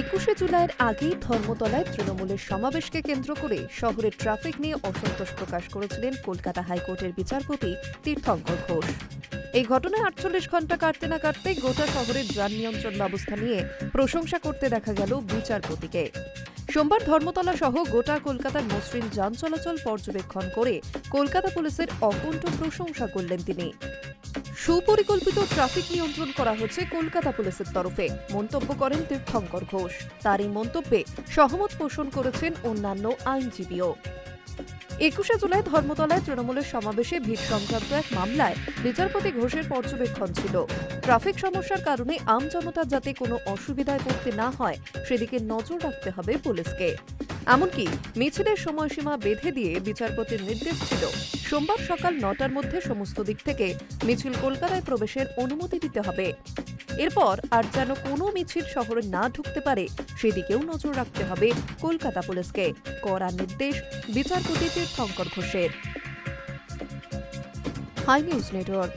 একুশে জুলাইয়ের আগেই ধর্মতলায় তৃণমূলের সমাবেশকে কেন্দ্র করে শহরের ট্রাফিক নিয়ে অসন্তোষ প্রকাশ করেছিলেন কলকাতা হাইকোর্টের বিচারপতি তীর্থঙ্কর ঘোষ। এই ঘটনায় আটচল্লিশ ঘণ্টা কাটতে না কাটতেই গোটা শহরের যান নিয়ন্ত্রণ ব্যবস্থা নিয়ে প্রশংসা করতে দেখা গেল বিচারপতিকে। সোমবার ধর্মতলা সহ গোটা কলকাতার মসৃণ যান চলাচল পর্যবেক্ষণ করে কলকাতা পুলিশের অকুণ্ঠ প্রশংসা করলেন তিনি। সুপরিকল্পিত ট্রাফিক নিয়ন্ত্রণ করা হচ্ছে কলকাতা পুলিশের তরফে। মন্তব্য করেন তীর্থঙ্কর ঘোষ। তার এই মন্তব্যে সহমত পোষণ করেছেন অন্যান্য আইনজীবীও। একুশে জুলাই ধর্মতলায় তৃণমূলের সমাবেশে ভিড় সংক্রান্ত এক মামলায় বিচারপতি ঘোষের পর্যবেক্ষণ ছিল। ট্রাফিক সমস্যার কারণে আম জনতা যাতে কোনো অসুবিধায় পড়তে না হয়, সেদিকে নজর রাখতে হবে পুলিশকে। এমনকি মিছিলের সময়সীমা বেঁধে দিয়ে বিচারপতির নির্দেশ ছিল, সোমবার সকাল নটার মধ্যে সমস্ত দিক থেকে মিছিল কলকাতায় প্রবেশের অনুমতি দিতে হবে। এরপর আর যেন কোনো মিছিল শহরে না ঢুকতে পারে, সেদিকেও নজর রাখতে হবে কলকাতা পুলিশকে, কড়া নির্দেশ বিচারপতি তীর্থঙ্কর ঘোষের। High news network.